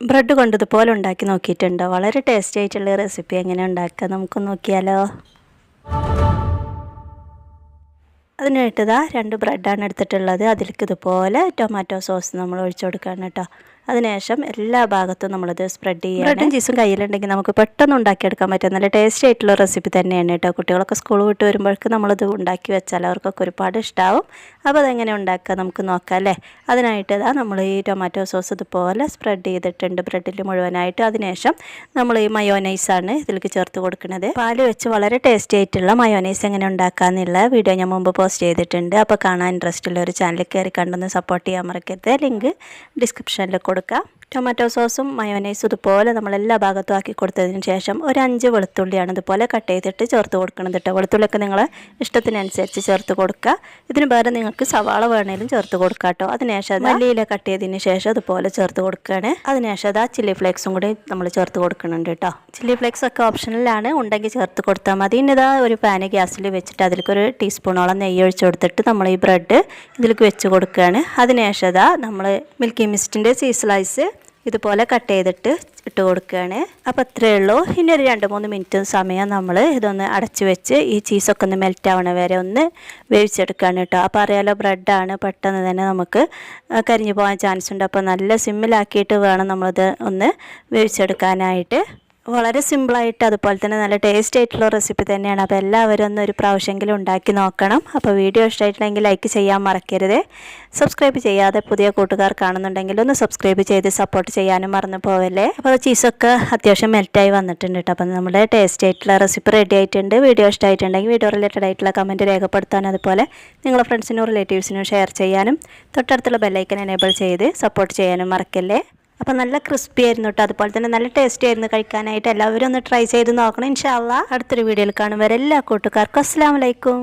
Bread കൊണ്ട് ഇതുപോലെ ഉണ്ടാക്കി നോക്കിയിട്ടുണ്ട്? വളരെ ടേസ്റ്റി ആയിട്ടുള്ള റെസിപ്പി എങ്ങനെ ഉണ്ടാക്കുക? നമുക്ക് നോക്കിയാലോ? അതിനായിട്ട് ഇതാ രണ്ട് ബ്രെഡാണ് എടുത്തിട്ടുള്ളത്. അതിലേക്ക് ഇതുപോലെ ടൊമാറ്റോ സോസ് നമ്മൾ ഒഴിച്ചു കൊടുക്കുകയാണ് കേട്ടോ. അതിനുശേഷം എല്ലാ ഭാഗത്തും നമ്മളിത് സ്പ്രെഡ് ചെയ്യുക ബ്രെഡും ചീസും കയ്യിലുണ്ടെങ്കിൽ നമുക്ക് പെട്ടെന്ന് ഉണ്ടാക്കിയെടുക്കാൻ പറ്റും. നല്ല ടേസ്റ്റി ആയിട്ടുള്ള റെസിപ്പി തന്നെയാണ് കേട്ടോ. കുട്ടികളൊക്കെ സ്കൂൾ വിട്ട് വരുമ്പോഴേക്ക് നമ്മളിത് ഉണ്ടാക്കി വെച്ചാൽ അവർക്കൊക്കെ ഒരുപാട് ഇഷ്ടമാവും അപ്പോൾ അതെങ്ങനെ ഉണ്ടാക്കുക നമുക്ക് നോക്കാം അല്ലേ? അതിനായിട്ട് ഇതാ നമ്മൾ ഈ ടൊമാറ്റോ സോസ് ഇതുപോലെ സ്പ്രെഡ് ചെയ്തിട്ടുണ്ട് ബ്രെഡിൽ മുഴുവനായിട്ട്. അതിനുശേഷം നമ്മൾ ഈ മയോനൈസാണ് ഇതിലേക്ക് ചേർത്ത് കൊടുക്കുന്നത്. പാൽ വെച്ച് വളരെ ടേസ്റ്റി ആയിട്ടുള്ള മയോനൈസ് എങ്ങനെ ഉണ്ടാക്കാമെന്നുള്ള വീഡിയോ ഞാൻ മുമ്പ് പോസ്റ്റ് ചെയ്തിട്ടുണ്ട്. അപ്പോൾ കാണാൻ ഇൻട്രസ്റ്റ് ഉള്ള ഒരു ചാനൽ കയറി കണ്ടൊന്ന് സപ്പോർട്ട് ചെയ്യാൻ മറക്കരുത്. ലിങ്ക് ഡിസ്ക്രിപ്ഷനിൽ കൊടുക്കാം കൊടുക്കുക ടൊമാറ്റോ സോസും മയോനൈസും ഇതുപോലെ നമ്മൾ എല്ലാ ഭാഗത്തും ആക്കി കൊടുത്തതിന് ശേഷം ഒരു അഞ്ച് വെളുത്തുള്ളിയാണ് ഇതുപോലെ കട്ട് ചെയ്തിട്ട് ചേർത്ത് കൊടുക്കണം കേട്ടോ വെളുത്തുള്ളിയൊക്കെ നിങ്ങളെ ഇഷ്ടത്തിനനുസരിച്ച് ചേർത്ത് കൊടുക്കുക. ഇതിന് പകരം നിങ്ങൾക്ക് സവാള വേണേലും ചേർത്ത് കൊടുക്കുക കേട്ടോ അതിനുശേഷം മല്ലിയില കട്ട് ചെയ്തതിന് ശേഷം ഇതുപോലെ ചേർത്ത് കൊടുക്കുകയാണ്. അതിനുശേഷം ആ ചില്ലി ഫ്ലേക്സും കൂടി നമ്മൾ ചേർത്ത് കൊടുക്കുന്നുണ്ട് കേട്ടോ ചില്ലി ഫ്ലേക്സ് ഒക്കെ ഓപ്ഷനിലാണ്. ഉണ്ടെങ്കിൽ ചേർത്ത് കൊടുത്താൽ മതി. ഇനി ഒരു പാന് ഗ്യാസിൽ വെച്ചിട്ട് അതിലേക്ക് ഒരു ടീസ്പൂണോളം നെയ്യ് ഒഴിച്ച് കൊടുത്തിട്ട് നമ്മൾ ഈ ബ്രെഡ് ഇതിലേക്ക് വെച്ച് കൊടുക്കുകയാണ്. അതിനുശേഷം നമ്മൾ മിൽക്കി മിസ്റ്റിന്റെ സീ സ്ലൈസ് ഇതുപോലെ കട്ട് ചെയ്തിട്ട് ഇട്ട് കൊടുക്കുകയാണ്. അപ്പോൾ അത്രയേ ഉള്ളൂ. ഇനി ഒരു രണ്ട് മൂന്ന് മിനിറ്റ് സമയം നമ്മൾ ഇതൊന്ന് അടച്ച് വെച്ച് ഈ ചീസൊക്കെ ഒന്ന് മെൽറ്റ് ആവണ വരെ ഒന്ന് വേവിച്ചെടുക്കുകയാണ് കേട്ടോ. അപ്പോൾ അറിയാലോ ബ്രെഡാണ് പെട്ടെന്ന് തന്നെ നമുക്ക് കരിഞ്ഞു പോകാൻ ചാൻസ് ഉണ്ട്. അപ്പോൾ നല്ല സിമ്മിലാക്കിയിട്ട് വേണം നമ്മളിത് ഒന്ന് വേവിച്ചെടുക്കാനായിട്ട്. വളരെ സിമ്പിളായിട്ട് അതുപോലെ തന്നെ നല്ല ടേസ്റ്റ് ആയിട്ടുള്ള റെസിപ്പി തന്നെയാണ്. അപ്പോൾ എല്ലാവരും ഒന്ന് ഒരു പ്രാവശ്യമെങ്കിലും ഉണ്ടാക്കി നോക്കണം. അപ്പോൾ വീഡിയോ ഇഷ്ടമായിട്ടുണ്ടെങ്കിൽ ലൈക്ക് ചെയ്യാൻ മറക്കരുത്. സബ്സ്ക്രൈബ് ചെയ്യാതെ പുതിയ കൂട്ടുകാർ കാണുന്നുണ്ടെങ്കിൽ ഒന്ന് സബ്സ്ക്രൈബ് ചെയ്ത് സപ്പോർട്ട് ചെയ്യാനും മറന്നു പോവല്ലേ. അപ്പോൾ ചീസൊക്കെ അത്യാവശ്യം മെൽറ്റായി വന്നിട്ടുണ്ട് കേട്ടോ. അപ്പോൾ നമ്മുടെ ടേസ്റ്റ് ആയിട്ടുള്ള റെസിപ്പി റെഡി ആയിട്ടുണ്ട്. വീഡിയോ ഇഷ്ടമായിട്ടുണ്ടെങ്കിൽ വീഡിയോ റിലേറ്റഡ് ആയിട്ടുള്ള കമന്റ് രേഖപ്പെടുത്താനും അതുപോലെ നിങ്ങളുടെ ഫ്രണ്ട്സിനും റിലേറ്റീവ്സിനും ഷെയർ ചെയ്യാനും തൊട്ടടുത്തുള്ള ബെല്ലൈക്കൻ എനേബിൾ ചെയ്ത് സപ്പോർട്ട് ചെയ്യാനും മറക്കല്ലേ. അപ്പോൾ നല്ല ക്രിസ്പി ആയിരുന്നു കേട്ടോ അതുപോലെ തന്നെ നല്ല ടേസ്റ്റി ആയിരുന്നു കഴിക്കാനായിട്ട്. എല്ലാവരും ഒന്ന് ട്രൈ ചെയ്ത് നോക്കണം. ഇൻഷാല്ല അടുത്തൊരു വീഡിയോയിൽ കാണും വരെ. എല്ലാ കൂട്ടുകാർക്കും അസ്സാം വലൈക്കും